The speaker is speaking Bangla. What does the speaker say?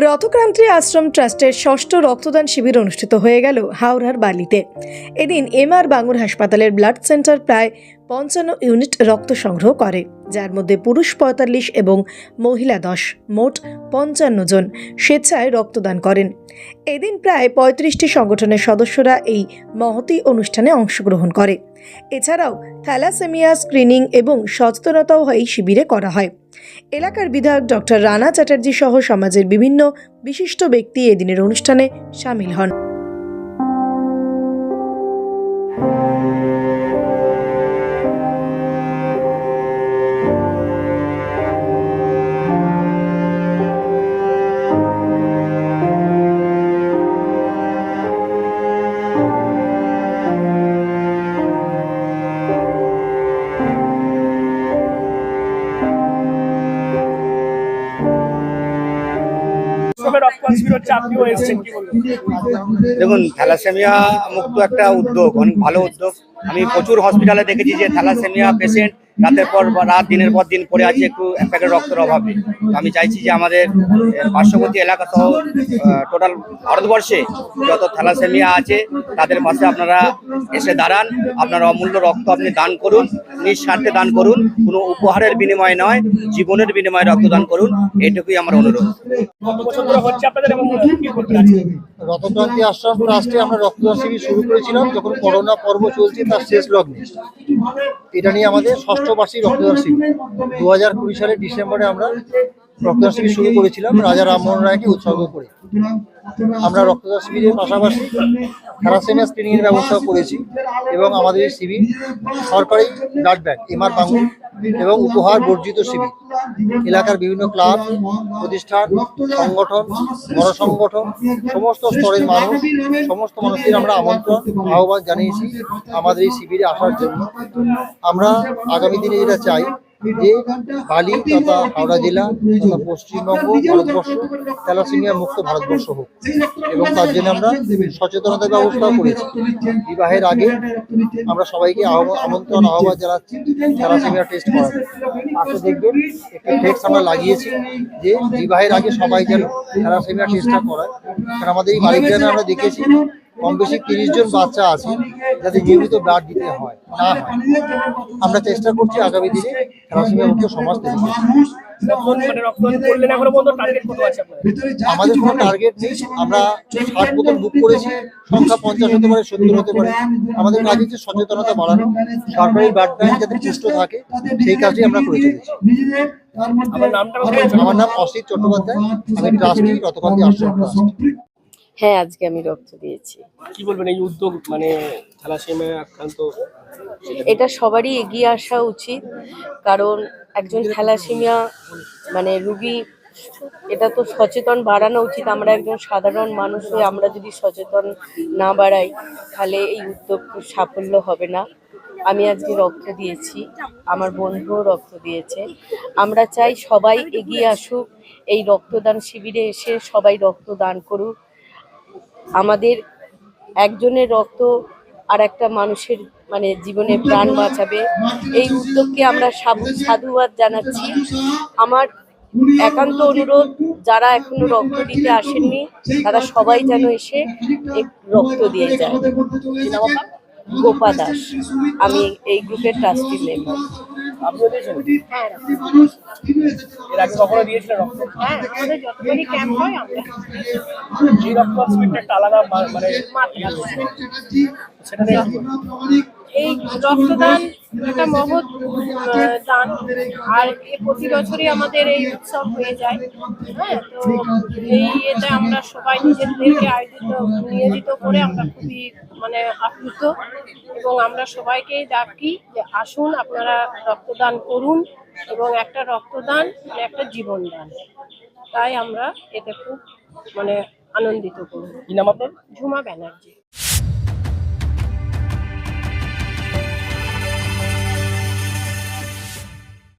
রথক্রান্তি আশ্রম ট্রাস্টের ষষ্ঠ রক্তদান শিবির অনুষ্ঠিত হয়ে গেল হাওড়ার বালিতে। এদিন এমআর বাঙুর হাসপাতালের ব্লাড সেন্টার প্রায় পঞ্চান্ন ইউনিট রক্ত সংগ্রহ করে, যার মধ্যে পুরুষ পঁয়তাল্লিশ এবং মহিলা দশ, মোট পঞ্চান্ন জন স্বেচ্ছায় রক্তদান করেন। এদিন প্রায় পঁয়ত্রিশটি সংগঠনের সদস্যরা এই মহতি অনুষ্ঠানে অংশগ্রহণ করে। এছাড়াও থ্যালাসেমিয়া স্ক্রিনিং এবং সচেতনতাও এই শিবিরে করা হয়। এলাকার বিধায়ক ডক্টর রানা চ্যাটার্জি সহ সমাজের বিভিন্ন বিশিষ্ট ব্যক্তি এদিনের অনুষ্ঠানে সামিল হন। দেখুন, থ্যালাসেমিয়া মুক্ত একটা উদ্যোগ অনেক ভালো উদ্যোগ। আমি প্রচুর হসপিটালে দেখেছি যে থ্যালাসেমিয়া পেশেন্ট রাতের পর বা রাত দিনের পর দিন পড়ে আছে একটু এক প্যাকেট রক্তের অভাবে। আমি চাইছি যে আমাদের পার্শ্ববর্তী এলাকা সহ টোটাল ভারতবর্ষে যত থ্যালাসেমিয়া আছে তাদের পাশে আপনারা এসে দাঁড়ান। আপনার অমূল্য রক্ত আপনি দান করুন নিঃস্বার্থে দান করুন। কোনো উপহারের বিনিময়ে নয় জীবনের বিনিময়ে রক্তদান করুন। এটুকুই আমার অনুরোধ। কত বছর ধরে হচ্ছে আপনাদের এবং কি করতে আছে? রক্তক্রান্তি আশ্রম ট্রাস্টে আমরা রক্তদান শিবির শুরু করেছিলাম যখন করোনা পর্ব চলছে তার শেষ লগ্নে। এটা নিয়ে আমাদের ষষ্ঠ বার্ষিক রক্তদান দু হাজার কুড়ি সালের ডিসেম্বরে আমরা রক্তদান শিবির শুরু করেছিলাম, রাজা রামমোহন রায়কে উৎসর্গ করে। আমরা রক্তদান শিবিরের পাশাপাশি থ্যালাসেমিয়া স্ক্রিনিং এর ব্যবস্থা করেছি এবং আমাদের এই শিবির সরকারি ব্লাড ব্যাংক এমআর বাঙুর এবং উপহার বর্জিত শিবির। এলাকার বিভিন্ন ক্লাব প্রতিষ্ঠান, সংগঠন, বড় সংগঠন, সমস্ত স্তরের মানুষ, সমস্ত মানুষের আমরা আমন্ত্রণ, আহ্বান জানিয়েছি আমাদের এই শিবিরে আসার জন্য। আমরা আগামী দিনে যেটা চাই যে বালি তথা হাওড়া জেলা তথা পশ্চিমবঙ্গ ভারতবর্ষ থ্যালাসেমিয়া মুক্ত ভারতবর্ষ হোক। এবং তার জন্য আমরা সচেতনতার ব্যবস্থাও করেছি। বিবাহের আগে আমরা সবাইকে আমন্ত্রণ আহ্বান জানাচ্ছি। থ্যালাসেমিয়া টেস্ট করার পাশে দেখবেন একটি ফ্লেক্স আমরা লাগিয়েছি যে বিবাহের আগে সবাই যেন থ্যালাসেমিয়া টেস্টটা করায়। কারণ আমাদের এই বাড়ির জন্য আমরা দেখেছি কম বেশি তিরিশ জন বাচ্চা আছে যাতে নিয়মিত ব্লাড দিতে হয় না হয়। আমরা চেষ্টা করছি আগামী দিনে মুক্ত সমাজ তৈরি। কখন মানে আমাদের কোনো টার্গেট নেই আমরা ষাট বোতল বুক করেছি সংখ্যা পঞ্চাশ হতে পারে সত্তর হতে পারে। আমাদের কাজ হচ্ছে সচেতনতা বাড়ানো সরকারি ব্লাড ব্যাংক যাতে সুস্থ থাকে সেই কাজটি আমরা করে চলেছি। আমার নাম অসিত চট্টোপাধ্যায় আমি ট্রাস্টি রতকান্তি আশ্রম ট্রাস্ট হ্যাঁ আজকে আমি রক্ত দিয়েছি। কি বলবেন এই উদ্যোগ মানে থ্যালাসেমিয়া আক্রান্ত? এটা সবারই এগিয়ে আসা উচিত কারণ একজন থ্যালাসেমিয়া মানে রুগী এটা তো সচেতন বাড়ানো উচিত। আমরা একজন সাধারণ মানুষ হয়ে আমরা যদি সচেতন না বাড়াই তাহলে এই উদ্যোগ সাফল্য হবে না। আমি আজকে রক্ত দিয়েছি আমার বন্ধুও রক্ত দিয়েছে। আমরা চাই সবাই এগিয়ে আসুক এই রক্তদান শিবিরে এসে সবাই রক্তদান করুক। আমাদের একজনের রক্ত আর একটা মানুষের মানে জীবনে প্রাণ বাঁচাবে। এই উদ্যোগকে আমরা সাধু- সাধুবাদ জানাচ্ছি। আমার একান্ত অনুরোধ যারা এখনও রক্ত দিতে আসেননি তারা সবাই যেন এসে রক্ত দিয়ে যায়। গোপা দাস আমি এই গ্রুপের ট্রাস্টি মেম্বার আপনিও দিয়েছেন এর আগে কখনো দিয়েছিলেন রক্ত? হ্যাঁ আমাদের যতবারই ক্যাম্প হয় আমরা। এই রক্তদান শিবিরটা একটা আলাদা মানে সেটা নিয়ে? এই রক্তদান একটা মহৎ দান। আর প্রতি বছরই আমাদের এই উৎসব হয়ে যায়। হ্যাঁ তো এই এতে আমরা সবাই নিজেদেরকে আয়োজিত নিয়োজিত করে আমরা খুবই মানে আপ্লুত। এবং আমরা সবাইকেই ডাকি যে আসুন আপনারা রক্তদান করুন এবং একটা রক্তদান মানে একটা জীবনদান। তাই আমরা এতে খুব মানে আনন্দিত করব কি নাম আপনার? ঝুমা ব্যানার্জি।